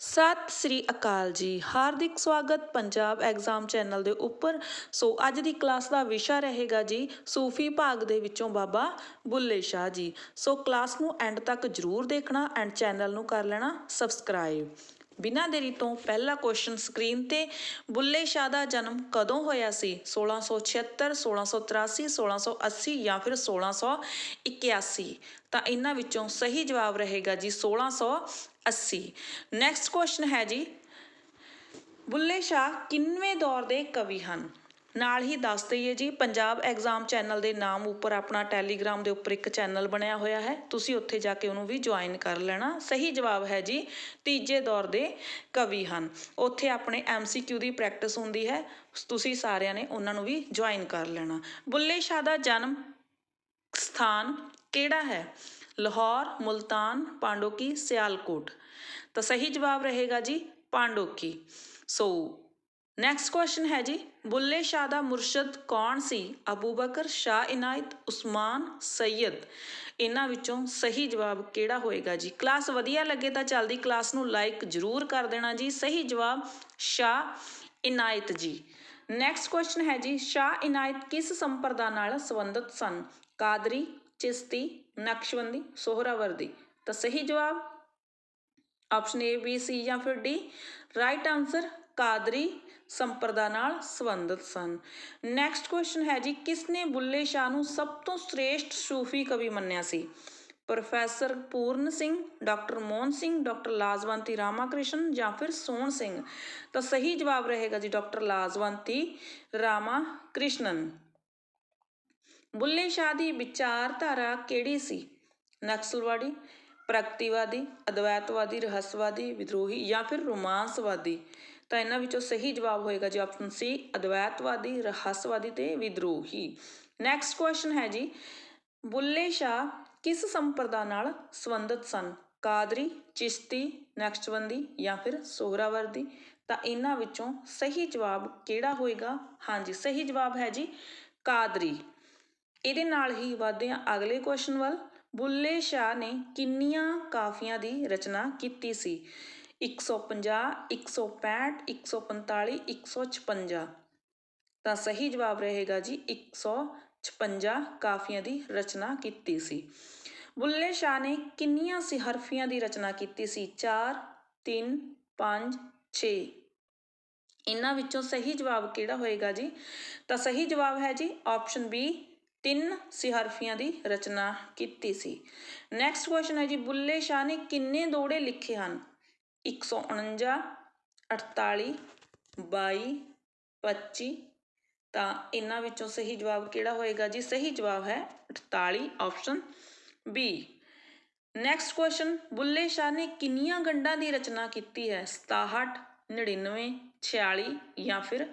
ਸਤਿ ਸ੍ਰੀ ਅਕਾਲ ਜੀ। ਹਾਰਦਿਕ ਸਵਾਗਤ Punjab exam channel ਦੇ ਉੱਪਰ। ਸੋ ਅੱਜ ਦੀ ਕਲਾਸ ਦਾ ਵਿਸ਼ਾ ਰਹੇਗਾ ਜੀ ਸੂਫੀ ਭਾਗ ਦੇ ਵਿੱਚੋਂ ਬਾਬਾ ਬੁੱਲੇ ਸ਼ਾਹ ਜੀ। ਸੋ ਕਲਾਸ ਨੂੰ ਐਂਡ ਤੱਕ ਜਰੂਰ ਦੇਖਣਾ ਐਂਡ ਚੈਨਲ ਨੂੰ ਕਰ ਲੈਣਾ ਸਬਸਕ੍ਰਾਈਬ। ਬਿਨਾਂ ਦੇਰੀ ਤੋਂ ਪਹਿਲਾ ਕੁਐਸਚਨ ਸਕਰੀਨ ਤੇ ਬੁੱਲੇ ਸ਼ਾਹ ਦਾ ਜਨਮ ਕਦੋਂ ਹੋਇਆ ਸੀ? 1676 1683 1680 ਜਾਂ ਫਿਰ 1681 ਤਾਂ ਇਹਨਾਂ ਵਿੱਚੋਂ ਸਹੀ ਜਵਾਬ ਰਹੇਗਾ ਜੀ 1680 ਨੈਕਸਟ ਕੁਐਸਚਨ ਹੈ ਜੀ, ਬੁੱਲੇ ਸ਼ਾਹ ਕਿੰਨਵੇਂ ਦੌਰ ਦੇ ਕਵੀ ਹਨ? ਨਾਲ ਹੀ ਦੱਸ ਦਈਏ ਜੀ, ਪੰਜਾਬ ਐਗਜ਼ਾਮ ਚੈਨਲ ਦੇ ਨਾਮ ਉੱਪਰ ਆਪਣਾ ਟੈਲੀਗ੍ਰਾਮ ਦੇ ਉੱਪਰ ਇੱਕ ਚੈਨਲ ਬਣਿਆ ਹੋਇਆ ਹੈ। ਤੁਸੀਂ ਉੱਥੇ ਜਾ ਕੇ ਉਹਨੂੰ ਵੀ ਜੁਆਇਨ ਕਰ ਲੈਣਾ। ਸਹੀ ਜਵਾਬ ਹੈ ਜੀ, ਤੀਜੇ ਦੌਰ ਦੇ ਕਵੀ ਹਨ। ਉੱਥੇ ਆਪਣੇ ਐਮਸੀਕਿਊ ਦੀ ਪ੍ਰੈਕਟਿਸ ਹੁੰਦੀ ਹੈ। ਤੁਸੀਂ ਸਾਰਿਆਂ ਨੇ ਉਹਨਾਂ ਨੂੰ ਵੀ ਜੁਆਇਨ ਕਰ ਲੈਣਾ। ਬੁੱਲੇ ਸ਼ਾਹ ਦਾ ਜਨਮ ਸਥਾਨ ਕਿਹੜਾ ਹੈ? ਲਾਹੌਰ, ਮੁਲਤਾਨ, ਪਾਂਡੋਕੀ, ਸਿਆਲਕੋਟ। ਤਾਂ ਸਹੀ ਜਵਾਬ ਰਹੇਗਾ ਜੀ, ਪਾਂਡੋਕੀ। ਸੋ ਨੈਕਸਟ ਕੁਐਸਚਨ ਹੈ ਜੀ ਬੁੱਲੇ ਸ਼ਾਹ ਦਾ ਮੁਰਸ਼ਦ ਕੌਣ ਸੀ ਅਬੂ ਬਕਰ ਸ਼ਾਹ ਇਨਾਇਤ ਉਸਮਾਨ ਸੈਯਦ ਇਹਨਾਂ ਵਿੱਚੋਂ ਸਹੀ ਜਵਾਬ ਕਿਹੜਾ ਹੋਏਗਾ ਜੀ ਕਲਾਸ ਵਧੀਆ ਲੱਗੇ ਤਾਂ ਜਲਦੀ ਕਲਾਸ ਨੂੰ ਲਾਈਕ ਜ਼ਰੂਰ ਕਰ ਦੇਣਾ ਜੀ ਸਹੀ ਜਵਾਬ ਸ਼ਾਹ ਇਨਾਇਤ ਜੀ ਨੈਕਸਟ ਕੁਐਸਚਨ ਹੈ ਜੀ ਸ਼ਾਹ ਇਨਾਇਤ ਕਿਸ ਸੰਪਰਦਾ ਨਾਲ ਸੰਬੰਧਿਤ ਸਨ ਕਾਦਰੀ ਚਿਸ਼ਤੀ ਨਕਸ਼ਬੰਦੀ ਸੋਹਰਾਵਰਦੀ ਤਾਂ ਸਹੀ ਜਵਾਬ ਆਪਸ਼ਨ ਏ ਬੀ ਸੀ ਜਾਂ ਫਿਰ ਡੀ ਰਾਈਟ ਆਨਸਰ ਕਾਦਰੀ ਸੰਪਰਦਾ ਨਾਲ ਸੰਬੰਧਿਤ ਸਨ। ਨੈਕਸਟ ਕੁਐਸਚਨ ਹੈ ਜੀ ਕਿਸ ਨੇ ਬੁੱਲੇ ਸ਼ਾਹ ਨੂੰ ਸਭ ਤੋਂ ਸ੍ਰੇਸ਼ਟ ਸੂਫੀ ਕਵੀ ਮੰਨਿਆ ਸੀ? Professor Puran Singh, doctor Mohan Singh, doctor Lajwanti Ramakrishna ਜਾਂ ਫਿਰ ਸੋਹਣ ਸਿੰਘ? ਤਾਂ ਸਹੀ ਜਵਾਬ ਰਹੇਗਾ ਜੀ ਡਾਕਟਰ ਲਾਜਵੰਤੀ ਰਾਮਾਕ੍ਰਿਸ਼ਨਨ। ਬੁੱਲੇ ਸ਼ਾਹ ਦੀ ਵਿਚਾਰਧਾਰਾ ਕਿਹੜੀ ਸੀ? ਨਕਸਲਵਾਦੀ, ਪ੍ਰਗਤੀਵਾਦੀ, ਅਦਵੈਤਵਾਦੀ, ਰਹੱਸਵਾਦੀ, ਵਿਦਰੋਹੀ ਜਾਂ ਫਿਰ ਰੋਮਾਂਸਵਾਦੀ? ਤਾਂ ਇਹਨਾਂ ਵਿੱਚੋਂ ਸਹੀ ਜਵਾਬ ਹੋਏਗਾ ਜੀ ਆਪਸ਼ਨ ਸੀ ਅਦਵੈਤਵਾਦੀ, ਰਹੱਸਵਾਦੀ ਤੇ ਵਿਦਰੋਹੀ। ਨੈਕਸਟ ਕੁਐਸਚਨ ਹੈ ਜੀ, ਬੁੱਲੇ ਸ਼ਾਹ ਕਿਸ ਸੰਪਰਦਾ ਨਾਲ ਸੰਬੰਧਿਤ ਸਨ? ਕਾਦਰੀ, ਚਿਸ਼ਤੀ, ਨਕਸ਼ਬੰਦੀ ਜਾਂ ਫਿਰ ਸੋਹਰਾਵਰਦੀ? ਤਾਂ ਇਹਨਾਂ ਵਿੱਚੋਂ ਸਹੀ ਜਵਾਬ ਕਿਹੜਾ ਹੋਏਗਾ? ਹਾਂਜੀ, ਸਹੀ ਜਵਾਬ ਹੈ ਜੀ ਕਾਦਰੀ। ਇਹਦੇ ਨਾਲ ਹੀ ਵਧਦੇ ਹਾਂ ਅਗਲੇ ਕੁਐਸਚਨ ਵੱਲ। ਬੁੱਲੇ ਸ਼ਾਹ ਨੇ ਕਿੰਨੀਆਂ ਕਾਫੀਆਂ ਦੀ ਰਚਨਾ ਕੀਤੀ ਸੀ? 150 165 145 156 ਤਾਂ ਸਹੀ ਜਵਾਬ ਰਹੇਗਾ ਜੀ 156 ਕਾਫੀਆਂ ਦੀ ਰਚਨਾ ਕੀਤੀ ਸੀ। ਬੁੱਲੇ ਸ਼ਾਹ ਨੇ ਕਿੰਨੀਆਂ ਸਿਹਰਫੀਆਂ ਦੀ ਰਚਨਾ ਕੀਤੀ ਸੀ? 4 3 5 6 ਇਹਨਾਂ ਵਿੱਚੋਂ ਸਹੀ ਜਵਾਬ ਕਿਹੜਾ ਹੋਏਗਾ ਜੀ? ਤਾਂ ਸਹੀ ਜਵਾਬ ਹੈ ਜੀ ਆਪਸ਼ਨ ਬੀ, ਤਿੰਨ ਸਿਹਰਫੀਆਂ ਦੀ ਰਚਨਾ ਕੀਤੀ ਸੀ। ਨੈਕਸਟ ਕੁਐਸਚਨ ਹੈ ਜੀ, ਬੁੱਲੇ ਸ਼ਾਹ ਨੇ ਕਿੰਨੇ ਦੋੜੇ ਲਿਖੇ ਹਨ? 149 48 22 25 ਤਾਂ ਇਹਨਾਂ ਵਿੱਚੋਂ ਸਹੀ ਜਵਾਬ ਕਿਹੜਾ ਹੋਏਗਾ ਜੀ ਸਹੀ ਜਵਾਬ ਹੈ 48 option B next question Bulle Shah ਨੇ ਕਿੰਨੀਆਂ ਗੰਢਾਂ ਦੀ ਰਚਨਾ ਕੀਤੀ ਹੈ 67 99 46 ਜਾਂ ਫਿਰ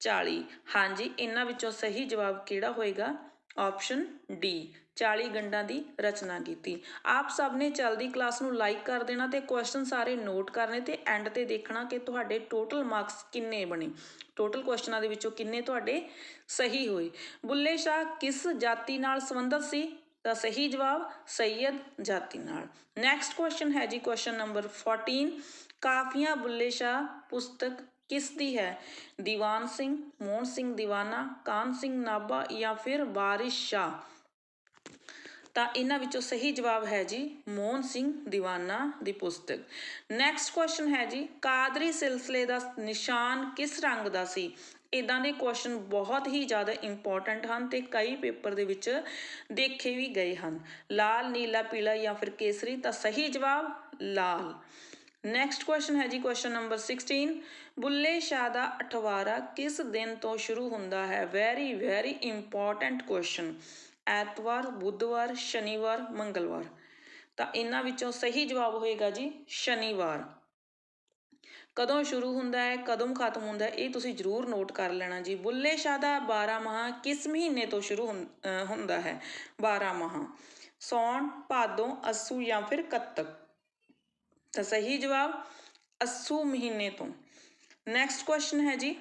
40 ਹਾਂਜੀ ਇਹਨਾਂ ਵਿੱਚੋਂ ਸਹੀ ਜਵਾਬ ਕਿਹੜਾ ਹੋਏਗਾ ਆਪਸ਼ਨ ਡੀ 40 ਗੰਢਾਂ ਦੀ ਰਚਨਾ ਕੀਤੀ। ਆਪ ਸਭ ਨੇ ਚਲਦੀ ਕਲਾਸ ਨੂੰ ਲਾਈਕ ਕਰ ਦੇਣਾ ਤੇ ਕੁਐਸਚਨ ਸਾਰੇ ਨੋਟ ਕਰਨੇ ਤੇ ਐਂਡ ਤੇ ਦੇਖਣਾ ਕਿ ਤੁਹਾਡੇ ਟੋਟਲ ਮਾਰਕਸ ਕਿੰਨੇ ਬਣੇ। ਟੋਟਲ ਕੁਐਸਚਨਾਂ ਦੇ ਵਿੱਚੋਂ ਕਿੰਨੇ ਤੁਹਾਡੇ ਸਹੀ ਹੋਏ। ਬੁੱਲੇ ਸ਼ਾਹ ਕਿਸ ਜਾਤੀ ਨਾਲ ਸੰਬੰਧਿਤ ਸੀ? ਤਾਂ ਸਹੀ ਜਵਾਬ ਸੈਯਦ ਜਾਤੀ ਨਾਲ। ਨੈਕਸਟ ਕੁਐਸਚਨ ਹੈ ਜੀ ਕੁਐਸਚਨ ਨੰਬਰ 14 ਕਾਫੀਆਂ ਬੁੱਲੇ ਸ਼ਾਹ ਪੁਸਤਕ ਕਿਸ ਦੀ ਹੈ? ਦੀਵਾਨ ਸਿੰਘ, ਮੋਹਨ ਸਿੰਘ ਦੀਵਾਨਾ, ਕਾਨ ਸਿੰਘ ਨਾਭਾ ਜਾਂ ਫਿਰ ਵਾਰਿਸ ਸ਼ਾਹ? ਤਾਂ ਇਹਨਾਂ ਵਿੱਚੋਂ ਸਹੀ ਜਵਾਬ ਹੈ ਜੀ ਮੋਹਨ ਸਿੰਘ ਦੀਵਾਨਾ ਦੀ ਪੁਸਤਕ। ਨੈਕਸਟ ਕੁਐਸਚਨ ਹੈ ਜੀ, ਕਾਦਰੀ ਸਿਲਸਿਲੇ ਦਾ ਨਿਸ਼ਾਨ ਕਿਸ ਰੰਗ ਦਾ ਸੀ? ਇਦਾਂ ਦੇ ਕੁਐਸਚਨ ਬਹੁਤ ਹੀ ਜ਼ਿਆਦਾ ਇੰਪੋਰਟੈਂਟ ਹਨ ਤੇ ਕਈ ਪੇਪਰ ਦੇ ਵਿੱਚ ਦੇਖੇ ਵੀ ਗਏ ਹਨ। ਲਾਲ, ਨੀਲਾ, ਪੀਲਾ ਜਾਂ ਫਿਰ ਕੇਸਰੀ ਤਾਂ ਸਹੀ ਜਵਾਬ ਲਾਲ। ਨੈਕਸਟ ਕੁਐਸਚਨ ਹੈ ਜੀ ਕੁਐਸਚਨ ਨੰਬਰ 16 ਬੁੱਲੇ ਸ਼ਾਹ ਦਾ ਅਠਵਾਰਾ ਕਿਸ ਦਿਨ ਤੋਂ ਸ਼ੁਰੂ ਹੁੰਦਾ ਹੈ? ਵੈਰੀ ਵੈਰੀ ਇੰਪੋਰਟੈਂਟ ਕੁਐਸਚਨ ਐਤਵਾਰ, ਬੁੱਧਵਾਰ, ਸ਼ਨੀਵਾਰ, ਮੰਗਲਵਾਰ। ਤਾਂ ਇਹਨਾਂ ਵਿੱਚੋਂ ਸਹੀ ਜਵਾਬ ਹੋਏਗਾ ਜੀ, ਸ਼ਨੀਵਾਰ। ਕਦੋਂ ਸ਼ੁਰੂ ਹੁੰਦਾ ਹੈ, ਕਦੋਂ ਖਤਮ ਹੁੰਦਾ ਹੈ, ਇਹ ਤੁਸੀਂ ਜ਼ਰੂਰ ਨੋਟ ਕਰ ਲੈਣਾ ਜੀ। ਬੁੱਲੇ ਸ਼ਾਹ ਦਾ 12 ਮਾਹ ਕਿਸ ਮਹੀਨੇ ਤੋਂ ਸ਼ੁਰੂ ਹੁੰਦਾ ਹੈ? 12 ਮਾਹ। ਸੌਣ, ਭਾਦੋਂ, ਅਸੂ ਜਾਂ ਫਿਰ ਕੱਤਕ? ਤਾਂ ਸਹੀ ਜਵਾਬ, ਅਸੂ ਮਹੀਨੇ ਤੋਂ। ਨੈਕਸਟ ਕੁਐਸਚਨ ਹੈ ਜੀ।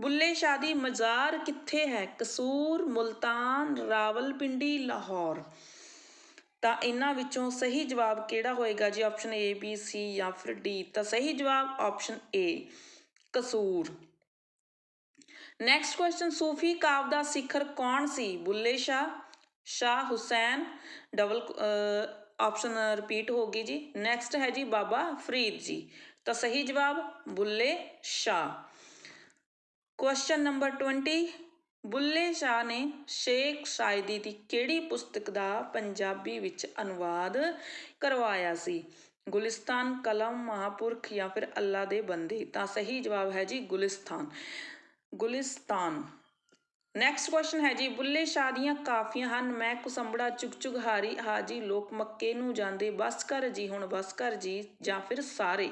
ਬੁੱਲੇ ਸ਼ਾਹ ਦੀ ਮਜ਼ਾਰ ਕਿੱਥੇ ਹੈ? ਕਸੂਰ, ਮੁਲਤਾਨ, ਰਾਵਲਪਿੰਡੀ, ਲਾਹੌਰ। ਤਾਂ ਇਹਨਾਂ ਵਿੱਚੋਂ ਸਹੀ ਜਵਾਬ ਕਿਹੜਾ ਹੋਏਗਾ ਜੀ? ਆਪਸ਼ਨ ਏ ਬੀ ਸੀ ਜਾਂ ਫਿਰ ਡੀ ਤਾਂ ਸਹੀ ਜਵਾਬ option A Kasur. Next question ਸੂਫੀ ਕਾਵ ਦਾ ਸਿਖਰ ਕੌਣ ਸੀ? Bulle Shah Shah Hussain double option repeat ਹੋ ਗਈ ਜੀ। ਨੈਕਸਟ ਹੈ ਜੀ ਬਾਬਾ ਫਰੀਦ ਜੀ। ਤਾਂ ਸਹੀ ਜਵਾਬ, ਬੁੱਲੇ ਸ਼ਾਹ। ਕੁਐਸਚਨ ਨੰਬਰ 20 ਬੁੱਲੇ ਸ਼ਾਹ ਨੇ ਸ਼ੇਖ ਸਾਇਦੀ ਦੀ ਕਿਹੜੀ ਪੁਸਤਕ ਦਾ ਪੰਜਾਬੀ ਵਿੱਚ ਅਨੁਵਾਦ ਕਰਵਾਇਆ ਸੀ? ਗੁਲਿਸਤਾਨ, ਕਲਮ, ਮਹਾਪੁਰਖ ਜਾਂ ਫਿਰ ਅੱਲਾ ਦੇ ਬੰਦੇ? ਤਾਂ ਸਹੀ ਜਵਾਬ ਹੈ ਜੀ ਗੁਲਿਸਤਾਨ। ਗੁਲਿਸਤਾਨ। ਨੈਕਸਟ ਕੁਐਸਚਨ ਹੈ ਜੀ, ਬੁੱਲੇ ਸ਼ਾਹ ਦੀਆਂ ਕਾਫੀਆਂ ਹਨ। ਮੈਂ ਕੁਸੰਬੜਾ ਚੁਗ ਚੁਗ ਹਾਰੀ ਹਾਜੀ ਲੋਕ ਮੱਕੇ ਨੂੰ ਜਾਂਦੇ, ਬਸ ਕਰ ਜੀ ਹੁਣ, ਬਸ ਕਰ ਜੀ ਜਾਂ ਫਿਰ ਸਾਰੇ?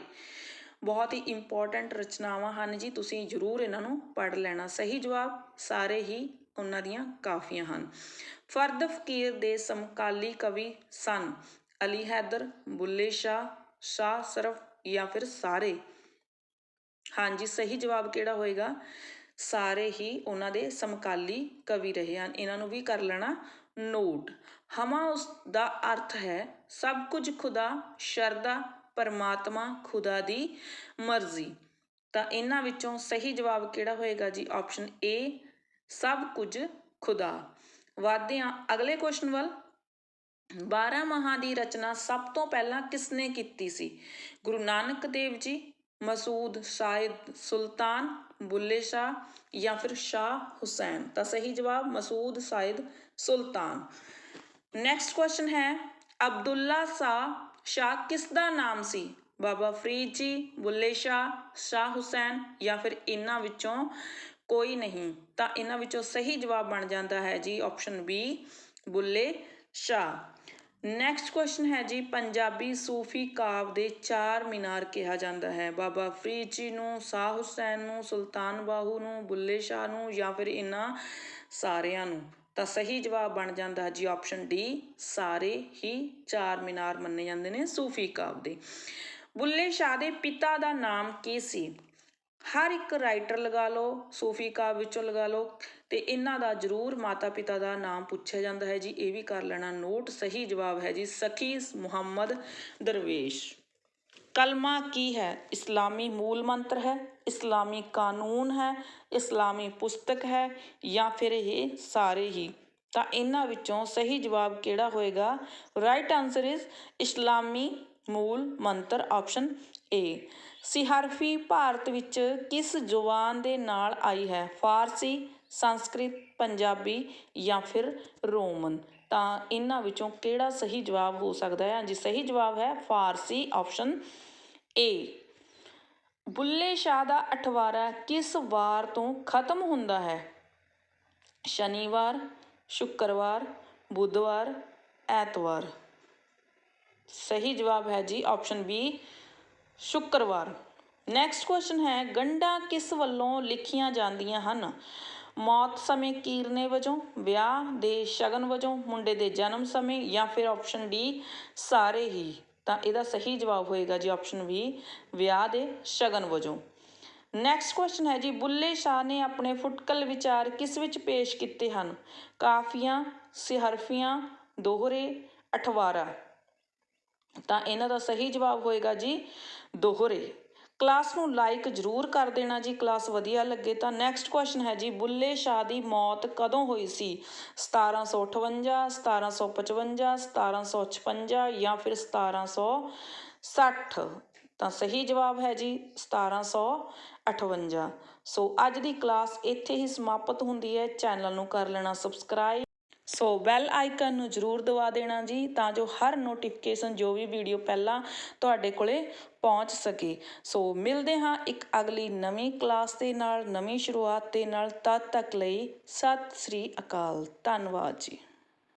ਬਹੁਤ ਹੀ ਇੰਪੋਰਟੈਂਟ ਰਚਨਾਵਾਂ ਹਨ ਜੀ, ਤੁਸੀਂ ਜ਼ਰੂਰ ਇਹਨਾਂ ਨੂੰ ਪੜ੍ਹ ਲੈਣਾ। ਸਹੀ ਜਵਾਬ ਸਾਰੇ ਹੀ ਉਹਨਾਂ ਦੀਆਂ ਕਾਫੀਆਂ ਹਨ। ਫਰਦ ਫਕੀਰ ਦੇ ਸਮਕਾਲੀ ਕਵੀ ਸਨ ਅਲੀ ਹੈਦਰ, ਬੁੱਲੇ ਸ਼ਾਹ ਸ਼ਾਹ ਸਰਫ ਜਾਂ ਫਿਰ ਸਾਰੇ। ਹਾਂਜੀ ਸਹੀ ਜਵਾਬ ਕਿਹੜਾ ਹੋਏਗਾ? ਸਾਰੇ ਹੀ ਉਹਨਾਂ ਦੇ ਸਮਕਾਲੀ ਕਵੀ ਰਹੇ ਹਨ। ਇਹਨਾਂ ਨੂੰ ਵੀ ਕਰ ਲੈਣਾ ਨੋਟ ਹਮਾ ਉਸ ਦਾ ਅਰਥ ਹੈ, ਸਭ ਕੁਝ ਖੁਦਾ ਸ਼ਰਦਾ ਪਰਮਾਤਮਾ ਖੁਦਾ ਦੀ ਮਰਜ਼ੀ। ਤਾਂ ਇਹਨਾਂ ਵਿੱਚੋਂ ਸਹੀ ਜਵਾਬ ਕਿਹੜਾ ਹੋਏਗਾ ਜੀ? ਆਪਸ਼ਨ ਏ ਸਭ ਕੁਝ ਖੁਦਾ। ਵਧਦੇ ਹਾਂ। ਅਗਲੇ ਕੁਐਸਚਨ ਵੱਲ। 12 ਮਹਾਂ ਦੀ ਰਚਨਾ ਸਭ ਤੋਂ ਪਹਿਲਾਂ ਕਿਸਨੇ ਕੀਤੀ ਸੀ? ਗੁਰੂ ਨਾਨਕ ਦੇਵ ਜੀ, ਮਸੂਦ, ਸਾਇਦ, ਸੁਲਤਾਨ, ਬੁੱਲੇ ਸ਼ਾਹ ਜਾਂ ਫਿਰ ਸ਼ਾਹ ਹੁਸੈਨ? ਤਾਂ ਸਹੀ ਜਵਾਬ ਮਸੂਦ, ਸਾਇਦ, ਸੁਲਤਾਨ। ਨੈਕਸਟ ਕੁਐਸਚਨ ਹੈ, ਅਬਦੁੱਲਾ ਸ਼ਾਹ ਸ਼ਾਹ ਕਿਸ ਦਾ ਨਾਮ ਸੀ? ਬਾਬਾ ਫਰੀਦ ਜੀ, ਬੁੱਲੇ ਸ਼ਾਹ ਸ਼ਾਹ ਹੁਸੈਨ ਜਾਂ ਫਿਰ ਇਹਨਾਂ ਵਿੱਚੋਂ ਕੋਈ ਨਹੀਂ? ਤਾਂ ਇਹਨਾਂ ਵਿੱਚੋਂ ਸਹੀ ਜਵਾਬ ਬਣ ਜਾਂਦਾ ਹੈ ਜੀ option B Bulle Shah. Next question ਹੈ ਜੀ, ਪੰਜਾਬੀ ਸੂਫੀ ਕਾਵ ਦੇ ਚਾਰ ਮੀਨਾਰ ਕਿਹਾ ਜਾਂਦਾ ਹੈ। ਬਾਬਾ ਫਰੀਦ ਜੀ ਨੂੰ, ਸ਼ਾਹ ਹੁਸੈਨ ਨੂੰ, ਸੁਲਤਾਨ ਬਾਹੂ ਨੂੰ, ਬੁੱਲੇ ਸ਼ਾਹ ਨੂੰ ਜਾਂ ਫਿਰ ਇਹਨਾਂ ਸਾਰਿਆਂ ਨੂੰ? ਤਾਂ ਸਹੀ ਜਵਾਬ ਬਣ ਜਾਂਦਾ ਜੀ ਆਪਸ਼ਨ ਡੀ, ਸਾਰੇ ਹੀ ਚਾਰ ਮੀਨਾਰ ਮੰਨੇ ਜਾਂਦੇ ਨੇ ਸੂਫੀ ਕਾਵ ਦੇ। ਬੁੱਲੇ ਸ਼ਾਹ ਦੇ ਪਿਤਾ ਦਾ ਨਾਮ ਕੀ ਸੀ? ਹਰ ਇੱਕ ਰਾਈਟਰ ਲਗਾ ਲਓ, ਸੂਫੀ ਕਾਵ ਵਿੱਚੋਂ ਲਗਾ ਲਓ ਤੇ ਇਹਨਾਂ ਦਾ ਜ਼ਰੂਰ ਮਾਤਾ ਪਿਤਾ ਦਾ ਨਾਮ ਪੁੱਛਿਆ ਜਾਂਦਾ ਹੈ ਜੀ, ਇਹ ਵੀ ਕਰ ਲੈਣਾ ਨੋਟ, ਸਹੀ ਜਵਾਬ ਹੈ ਜੀ, ਸਖੀ ਮੁਹੰਮਦ ਦਰਵੇਸ਼। ਕਲਮਾ ਕੀ ਹੈ? ਇਸਲਾਮੀ ਮੂਲ ਮੰਤਰ ਹੈ। ਇਸਲਾਮੀ ਕਾਨੂੰਨ ਹੈ, ਇਸਲਾਮੀ ਪੁਸਤਕ ਹੈ ਜਾਂ ਫਿਰ ਇਹ ਸਾਰੇ ਹੀ? ਤਾਂ ਇਹਨਾਂ ਵਿੱਚੋਂ ਸਹੀ ਜਵਾਬ ਕਿਹੜਾ ਹੋਏਗਾ? ਰਾਈਟ ਆਨਸਰ ਇਜ਼ ਇਸਲਾਮੀ ਮੂਲ ਮੰਤਰ ਆਪਸ਼ਨ ਏ ਸਿਹਰਫੀ ਭਾਰਤ ਵਿੱਚ ਕਿਸ ਜ਼ੁਬਾਨ ਦੇ ਨਾਲ ਆਈ ਹੈ? ਫਾਰਸੀ, ਸੰਸਕ੍ਰਿਤ, ਪੰਜਾਬੀ ਜਾਂ ਫਿਰ ਰੋਮਨ? ਤਾਂ ਇਹਨਾਂ ਵਿੱਚੋਂ ਕਿਹੜਾ ਸਹੀ ਜਵਾਬ ਹੋ ਸਕਦਾ ਹੈ? ਹਾਂਜੀ, ਸਹੀ ਜਵਾਬ ਹੈ ਫਾਰਸੀ ਆਪਸ਼ਨ ਏ ਬੁੱਲੇ ਸ਼ਾਹ ਦਾ ਅਠਵਾਰਾ ਕਿਸ ਵਾਰ ਤੋਂ ਖਤਮ ਹੁੰਦਾ ਹੈ? ਸ਼ਨੀਵਾਰ, ਸ਼ੁੱਕਰਵਾਰ, ਬੁੱਧਵਾਰ, ਐਤਵਾਰ। ਸਹੀ ਜਵਾਬ ਹੈ ਜੀ ਆਪਸ਼ਨ ਬੀ ਸ਼ੁੱਕਰਵਾਰ। ਨੈਕਸਟ ਕੁਐਸਚਨ ਹੈ, ਗੰਢਾਂ ਕਿਸ ਵੱਲੋਂ ਲਿਖੀਆਂ ਜਾਂਦੀਆਂ ਹਨ? ਮੌਤ ਸਮੇਂ ਕੀਰਨੇ ਵਜੋਂ, ਵਿਆਹ ਦੇ ਸ਼ਗਨ ਵਜੋਂ, ਮੁੰਡੇ ਦੇ ਜਨਮ ਸਮੇਂ ਜਾਂ ਫਿਰ ਆਪਸ਼ਨ ਡੀ ਸਾਰੇ ਹੀ। ਤਾਂ ਇਹਦਾ ਸਹੀ ਜਵਾਬ ਹੋਏਗਾ ਜੀ ਆਪਸ਼ਨ ਬੀ ਵਿਆਹ ਦੇ ਸ਼ਗਨ ਵਜੋਂ। ਨੈਕਸਟ ਕੁਐਸਚਨ ਹੈ ਜੀ, ਬੁੱਲੇ ਸ਼ਾਹ ਨੇ ਆਪਣੇ ਫੁਟਕਲ ਵਿਚਾਰ ਕਿਸ ਵਿੱਚ ਪੇਸ਼ ਕੀਤੇ ਹਨ? ਕਾਫੀਆਂ, ਸਿਹਰਫੀਆਂ, ਦੋਹਰੇ, ਅਠਵਾਰਾ। ਤਾਂ ਇਹਨਾਂ ਦਾ ਸਹੀ ਜਵਾਬ ਹੋਏਗਾ ਜੀ ਦੋਹਰੇ। ਕਲਾਸ ਨੂੰ ਲਾਈਕ ਜ਼ਰੂਰ ਕਰ ਦੇਣਾ ਜੀ। ਕਲਾਸ ਵਧੀਆ ਲੱਗੇ ਤਾਂ ਨੈਕਸਟ ਕੁਐਸਚਨ ਹੈ ਜੀ, ਬੁੱਲੇ ਸ਼ਾਹ ਦੀ ਮੌਤ ਕਦੋਂ ਹੋਈ ਸੀ? 1758 1755 1756 ਜਾਂ ਫਿਰ 1760 ਤਾਂ ਸਹੀ ਜਵਾਬ ਹੈ ਜੀ 1758 ਸੋ ਅੱਜ ਦੀ ਕਲਾਸ ਇੱਥੇ ਹੀ ਸਮਾਪਤ ਹੁੰਦੀ ਹੈ। ਚੈਨਲ ਨੂੰ ਕਰ ਲੈਣਾ ਸਬਸਕ੍ਰਾਈਬ ਸੋ ਬੈਲ ਆਈਕਨ ਨੂੰ ਜ਼ਰੂਰ ਦਬਾ ਦੇਣਾ ਜੀ, ਤਾਂ ਜੋ ਹਰ ਨੋਟੀਫਿਕੇਸ਼ਨ ਜੋ ਵੀ ਵੀਡੀਓ ਪਹਿਲਾਂ ਤੁਹਾਡੇ ਕੋਲੇ ਪਹੁੰਚ ਸਕੇ। ਸੋ ਮਿਲਦੇ ਹਾਂ ਇੱਕ ਅਗਲੀ ਨਵੀਂ ਕਲਾਸ ਦੇ ਨਾਲ, ਨਵੀਂ ਸ਼ੁਰੂਆਤ ਦੇ ਨਾਲ। ਤਦ ਤੱਕ ਲਈ ਸਤਿ ਸ੍ਰੀ ਅਕਾਲ। ਧੰਨਵਾਦ ਜੀ।